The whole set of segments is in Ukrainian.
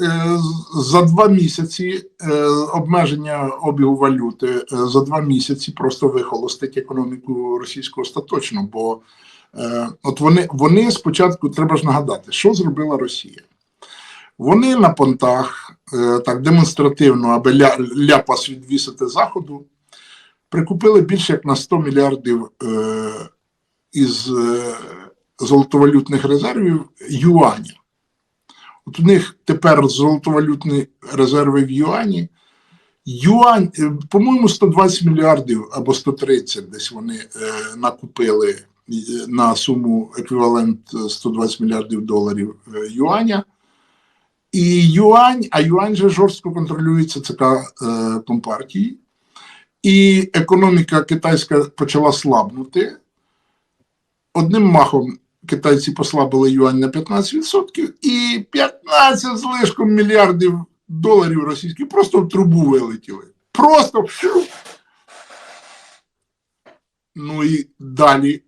Е, За два місяці е, обмеження обігу валюти е, за два місяці просто вихолостить економіку російську остаточно. Бо от вони, вони спочатку треба ж нагадати, що зробила Росія. Вони на понтах так демонстративно, аби ля, ляпас відвісити заходу, прикупили більше як на 100 мільярдів із золотовалютних резервів юаня. От у них тепер золотовалютні резерви в юані. Юань, е, по-моєму, 120 мільярдів або 130 десь вони е, накупили е, на суму еквівалент е, 120 мільярдів доларів е, юаня. І юань, а юань же жорстко контролюється ЦК е, Компартії. І економіка китайська почала слабнути. Одним махом китайці послабили юань на 15% і 15 з лишком мільярдів доларів російських просто в трубу вилетіли. Просто вшу. Ну і далі.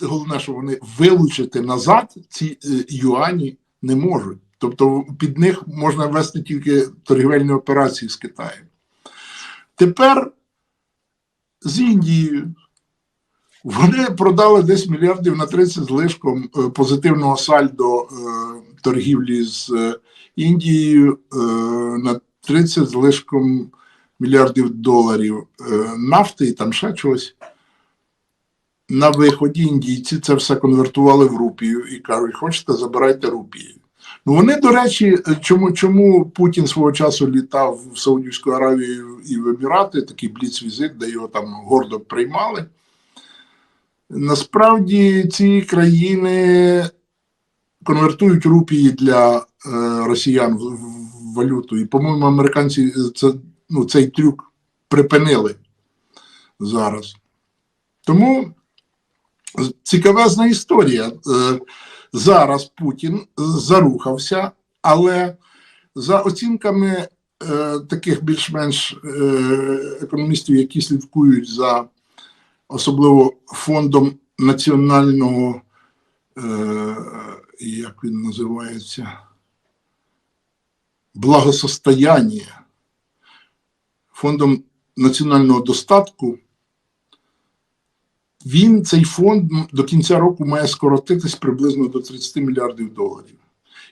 Головне, що вони вилучити назад ці е, юані не можуть. Тобто під них можна вести тільки торгівельні операції з Китаєм. Тепер з Індією. Вони продали десь мільярдів на 30 з лишком е, позитивного сальдо е, торгівлі з е, Індією на 30 з лишком мільярдів доларів нафти і там ще чогось. На виході індійці це все конвертували в рупію і кажуть, хочете, забирайте рупії. Ну вони, до речі, чому, чому Путін свого часу літав в Саудівську Аравію і в Емірати, такий бліц-візит, де його там гордо приймали. Насправді ці країни конвертують рупії для е, росіян в, валюту. І, по-моєму, американці це, ну, цей трюк припинили зараз. Тому цікавезна історія. Е, зараз Путін зарухався, але за оцінками е, таких більш-менш економістів, які слідкують за особливо фондом національного, е, як він називається, благосостояння, фондом національного достатку. Він цей фонд до кінця року має скоротитись приблизно до 30 мільярдів доларів.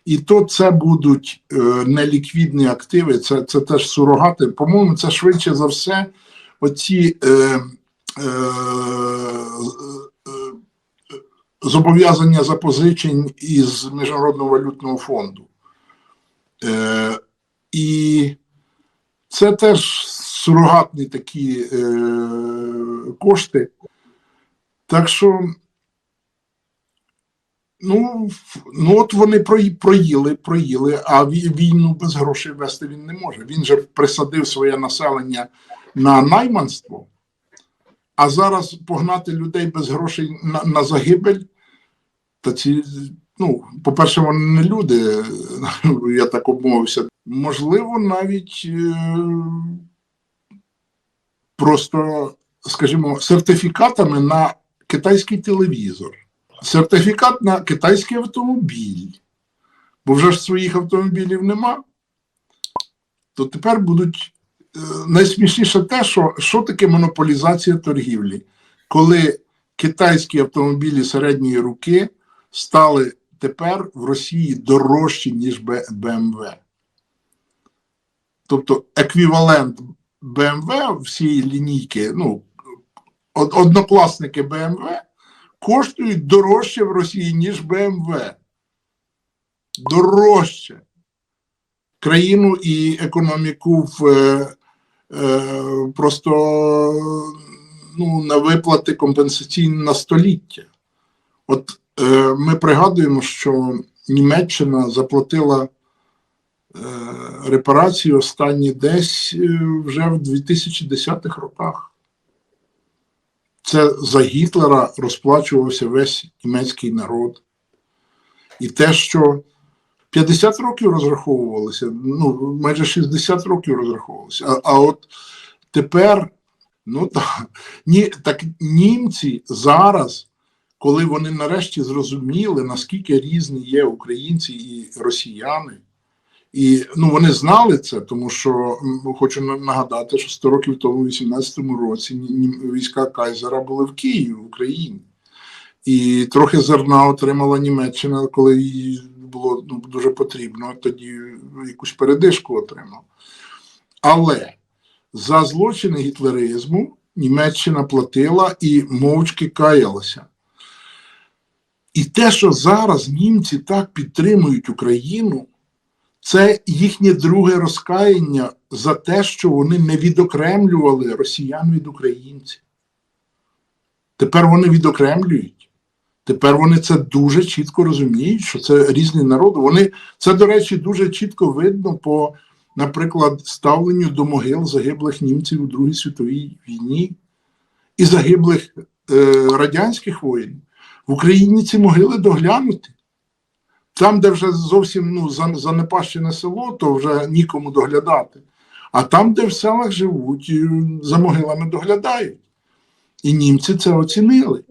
І то це будуть е, неліквідні активи, це це теж сурогати. По-моєму, це швидше за все оці е, зобов'язання запозичень із Міжнародного валютного фонду. Е, і це теж сурогатні такі е, кошти. Так що, ну, ну от вони проїли, проїли, а війну без грошей вести він не може. Він же присадив своє населення на найманство, а зараз погнати людей без грошей на, на загибель. Та ці, ну, по-перше, вони не люди, я так обмовився. Можливо, навіть е, просто, скажімо, сертифікатами на китайський телевізор, сертифікат на китайський автомобіль, бо вже ж своїх автомобілів нема, то тепер будуть найсмішніше те, що, що таке монополізація торгівлі, коли китайські автомобілі середньої руки стали тепер в Росії дорожчі, ніж БМВ. Тобто еквівалент БМВ всієї лінійки, ну, однокласники БМВ коштують дорожче в Росії, ніж БМВ. Дорожче. Країну і економіку в е, просто ну, на виплати компенсаційні на століття. От е, ми пригадуємо, що Німеччина заплатила е, репарації останні десь е, вже в 2010-х роках. це за Гітлера розплачувався весь німецький народ. І те, що 50 років розраховувалися, ну, майже 60 років розраховувалися. А, а от тепер, ну так, ні, так німці зараз, коли вони нарешті зрозуміли, наскільки різні є українці і росіяни, і ну, вони знали це, тому що хочу нагадати, що 100 років тому, у 18-му році, війська Кайзера були в Києві, в Україні. І трохи зерна отримала Німеччина, коли їй було ну, дуже потрібно, тоді якусь передишку отримав. Але за злочини гітлеризму Німеччина платила і мовчки каялася. І те, що зараз німці так підтримують Україну, це їхнє друге розкаяння за те, що вони не відокремлювали росіян від українців. Тепер вони відокремлюють. Тепер вони це дуже чітко розуміють, що це різні народи. Вони це, до речі, дуже чітко видно по, наприклад, ставленню до могил загиблих німців у Другій світовій війні і загиблих е, радянських воїнів. В Україні ці могили доглянуті. Там, де вже зовсім ну, занепащене село, то вже нікому доглядати. А там, де в селах живуть, е, за могилами доглядають. І німці це оцінили.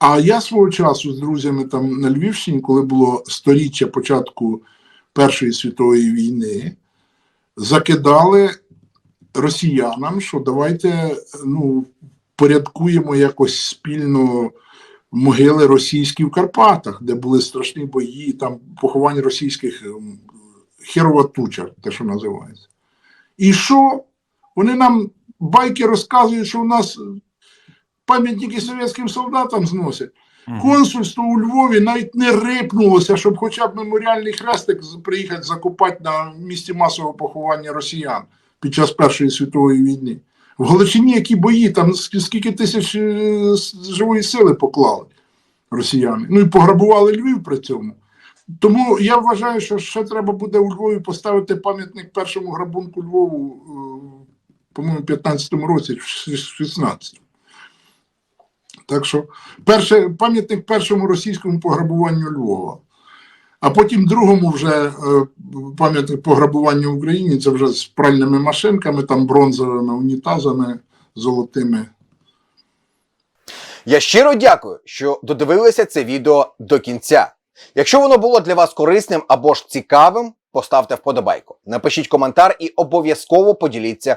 А я свого часу з друзями там на Львівщині, коли було сторіччя початку Першої світової війни, закидали росіянам, що давайте ну, порядкуємо якось спільно могили російські в Карпатах, де були страшні бої, там поховання російських ем, херова туча, те, що називається. І що? Вони нам байки розказують, що у нас пам'ятники совєтським солдатам зносять. Консульство у Львові навіть не рипнулося, щоб хоча б меморіальний хрестик приїхати закопати на місці масового поховання росіян під час Першої світової війни. В Галичині які бої, там скільки тисяч е, живої сили поклали росіяни. Ну і пограбували Львів при цьому. Тому я вважаю, що ще треба буде у Львові поставити пам'ятник першому грабунку Львову, е, по-моєму, в 15-му році, в 16-му. Так що перше, пам'ятник першому російському пограбуванню Львова, а потім другому вже е, пам'ятник пограбуванню в Україні це вже з пральними машинками, там бронзовими унітазами золотими. Я щиро дякую, що додивилися це відео до кінця. Якщо воно було для вас корисним або ж цікавим, поставте вподобайку, напишіть коментар і обов'язково поділіться